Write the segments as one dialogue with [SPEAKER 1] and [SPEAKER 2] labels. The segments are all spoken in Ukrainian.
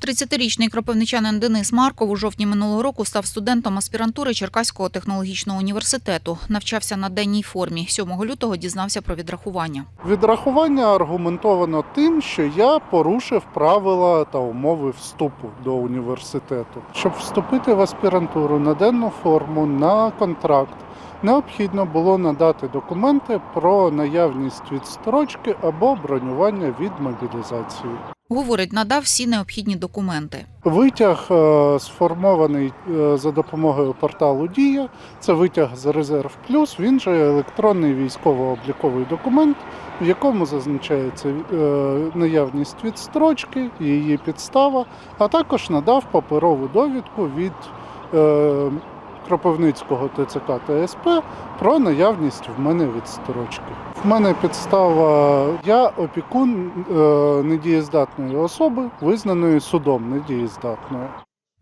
[SPEAKER 1] 30-річний кропивничанин Денис Марков у жовтні минулого року став студентом аспірантури Черкаського технологічного університету. Навчався на денній формі. 7 лютого дізнався про відрахування.
[SPEAKER 2] Відрахування аргументовано тим, що я порушив правила та умови вступу до університету. Щоб вступити в аспірантуру на денну форму на контракт, необхідно було надати документи про наявність відстрочки або бронювання від мобілізації.
[SPEAKER 1] Говорить, надав всі необхідні документи.
[SPEAKER 2] Витяг е, сформований е, за допомогою порталу Дія. Це витяг з резерв плюс. Він же електронний військово-обліковий документ, в якому зазначається е, наявність відстрочки, її підстава, а також надав паперову довідку від Кропивницького ТЦК та СП про наявність в мене відстрочки. В мене підстава я опікун е, недієздатної особи, визнаної судом недієздатною.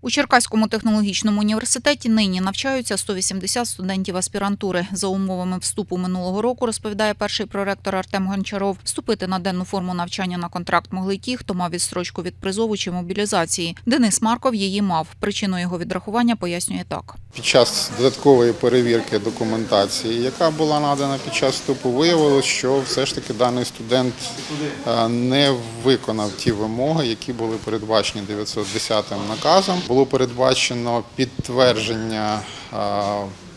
[SPEAKER 1] У Черкаському технологічному університеті нині навчаються 180 студентів аспірантури. За умовами вступу минулого року, розповідає перший проректор Артем Гончаров, вступити на денну форму навчання на контракт могли ті, хто мав відстрочку від призову чи мобілізації. Денис Марков її мав. Причину його відрахування пояснює так.
[SPEAKER 3] Під час додаткової перевірки документації, яка була надана під час вступу, виявилось, що все ж таки даний студент е, не виконав ті вимоги, які були передбачені 910 наказом. Було передбачено підтвердження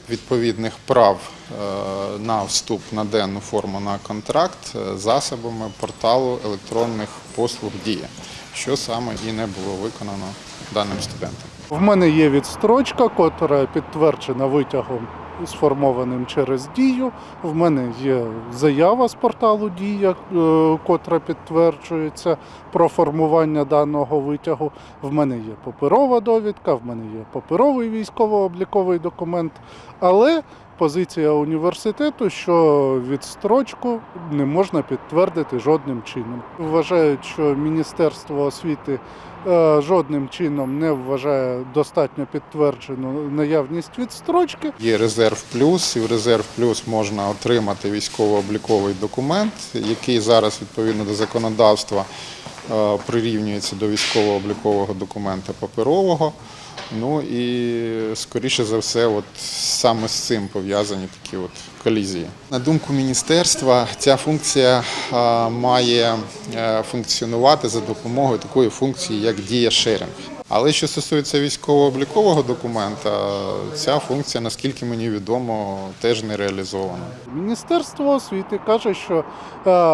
[SPEAKER 3] відповідних прав е, на вступ на денну форму на контракт е, засобами порталу електронних послуг Дія, що саме і не було виконано даним студентом.
[SPEAKER 2] В мене є відстрочка, котра підтверджена витягом сформованим через дію. В мене є заява з порталу Дія, е, котра підтверджується про формування даного витягу. В мене є паперова довідка, в мене є паперовий військово-обліковий документ. Але позиція університету, що відстрочку не можна підтвердити жодним чином. Вважають, що Міністерство освіти е, жодним чином не вважає достатньо підтверджену наявність відстрочки.
[SPEAKER 3] Є резерв плюс, і в резерв плюс можна отримати військово-обліковий документ, який зараз відповідно до законодавства прирівнюється до військово-облікового документа паперового. Ну і скоріше за все, от саме з цим пов'язані такі от колізії. На думку міністерства, ця функція е, має е, функціонувати за допомогою такої функції, як дія шеринг. Але що стосується військово-облікового документа, ця функція, наскільки мені відомо, теж не реалізована.
[SPEAKER 2] Міністерство освіти каже, що е,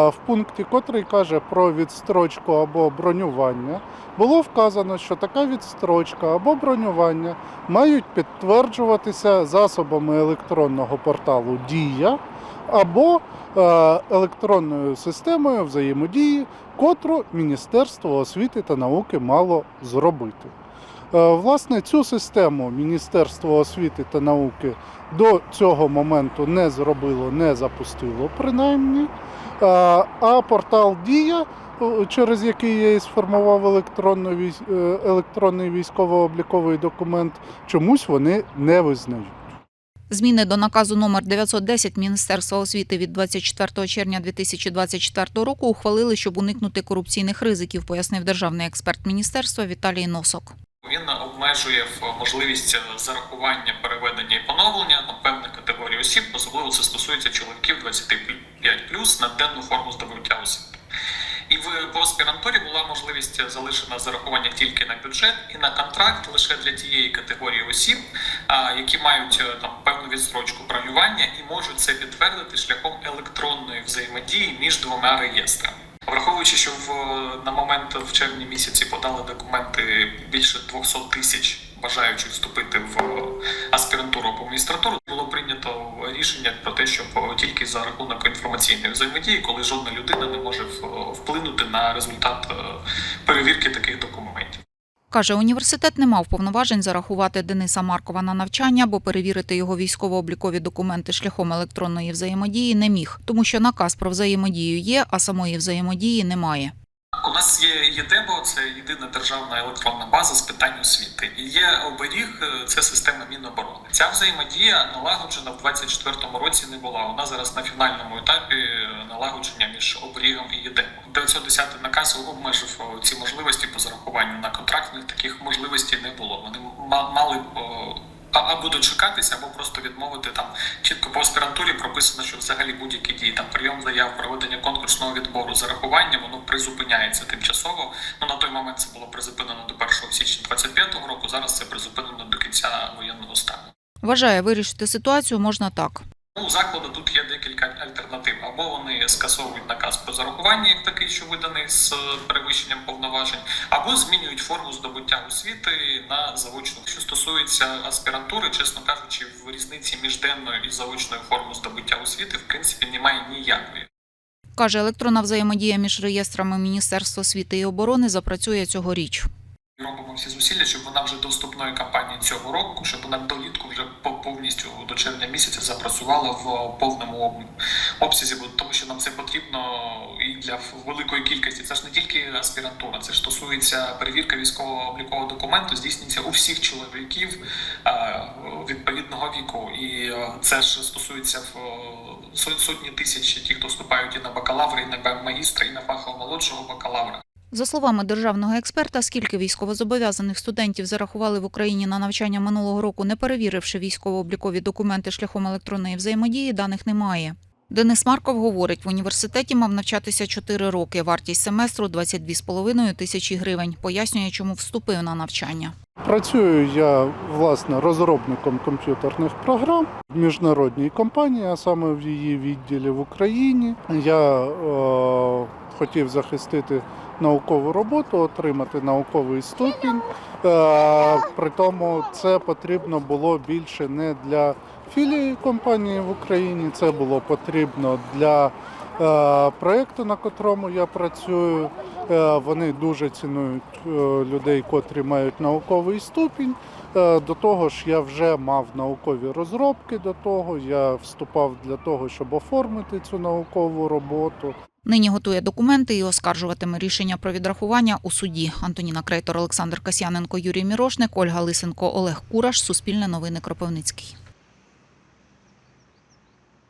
[SPEAKER 2] в пункті, котрий каже про відстрочку або бронювання, було вказано, що така відстрочка або бронювання мають підтверджуватися засобами електронного порталу Дія або електронною системою взаємодії, котру Міністерство освіти та науки мало зробити. Е, Власне, цю систему Міністерство освіти та науки до цього моменту не зробило, не запустило принаймні. Е, А портал Дія, е, через який я і сформував е, електронний військово-обліковий документ, чомусь вони не визнають.
[SPEAKER 1] Зміни до наказу номер 910 Міністерства освіти від 24 червня 2024 року ухвалили, щоб уникнути корупційних ризиків, пояснив державний експерт міністерства Віталій Носок.
[SPEAKER 4] Він обмежує можливість зарахування, переведення і поновлення на певних категорій осіб, особливо це стосується чоловіків 25 на денну форму здобуття освіти. І в по аспірантурі була можливість залишена зарахування тільки на бюджет і на контракт лише для тієї категорії осіб, які мають е, там певну відстрочку бронювання і можуть це підтвердити шляхом електронної взаємодії між двома реєстрами. Враховуючи, що в на момент в червні місяці подали документи більше 200 тисяч бажаючих вступити в аспірантуру або магістратуру, було прийнято рішення про те, щоб тільки за рахунок інформаційної взаємодії, коли жодна людина не може вплинути на результат е, перевірки таких документів.
[SPEAKER 1] Каже, університет не мав повноважень зарахувати Дениса Маркова на навчання, бо перевірити його військово-облікові документи шляхом електронної взаємодії не міг, тому що наказ про взаємодію є, а самої взаємодії немає.
[SPEAKER 4] У нас є ЄДЕБО, це єдина державна електронна база з питань освіти. І є оберіг, е, це система Міноборони. Ця взаємодія налагоджена в 2024 році не була. Вона зараз на фінальному етапі е, налагодження між оберігом і ЄДЕБО. 910 наказ обмежив е, ці можливості по зарахуванню на контрактних. Таких можливостей не було. Вони мали б, а- або дочекатися, або просто відмовити там чітко по аспірантурі прописано, що взагалі будь-які дії там прийом заяв, проведення конкурсного відбору, зарахування, воно призупиняється тимчасово. Ну на той момент це було призупинено до 1 січня 25 року. Зараз це призупинено до кінця воєнного стану.
[SPEAKER 1] Вважає, вирішити ситуацію можна так.
[SPEAKER 4] Ну, у закладу тут є декілька альтернатив. Або вони скасовують наказ про зарахування, як такий, що виданий з перевищенням повноважень, або змінюють форму здобуття освіти на заочну. Що стосується аспірантури, чесно кажучи, в різниці між денною і заочною формою здобуття освіти, в принципі, немає ніякої.
[SPEAKER 1] Каже, електронна взаємодія між реєстрами Міністерства освіти і оборони запрацює цьогоріч.
[SPEAKER 4] Робимо всі зусилля, щоб вона вже до вступної кампанії цього року, щоб вона долітку вже по- повністю до червня місяця запрацювала в повному обсязі, бо тому що нам це потрібно і для великої кількості. Це ж не тільки аспірантура, це ж стосується перевірки військового облікового документу, здійснюється у всіх чоловіків е, відповідного віку, і е, це ж стосується в е, сотні тисяч ті, хто вступають і на бакалаври, і на магістра, і на фахово молодшого бакалавра.
[SPEAKER 1] За словами державного експерта, скільки військовозобов'язаних студентів зарахували в Україні на навчання минулого року, не перевіривши військово-облікові документи шляхом електронної взаємодії, даних немає. Денис Марков говорить, в університеті мав навчатися 4 роки. Вартість семестру 22,5 тисячі гривень. Пояснює, чому вступив на навчання.
[SPEAKER 2] Працюю я власне розробником комп'ютерних програм в міжнародній компанії, а саме в її відділі в Україні. Я е, хотів захистити наукову роботу, отримати науковий ступінь. Е, при тому це потрібно було більше не для філії компанії в Україні, це було потрібно для е, проєкту, на котрому я працюю. Е, Вони дуже цінують людей, котрі мають науковий ступінь. До того ж, я вже мав наукові розробки до того. Я вступав для того, щоб оформити цю наукову роботу.
[SPEAKER 1] Нині готує документи і оскаржуватиме рішення про відрахування у суді. Антоніна Крейтор, Олександр Касьяненко, Юрій Мірошник, Ольга Лисенко, Олег Кураш. Суспільне новини Кропивницький.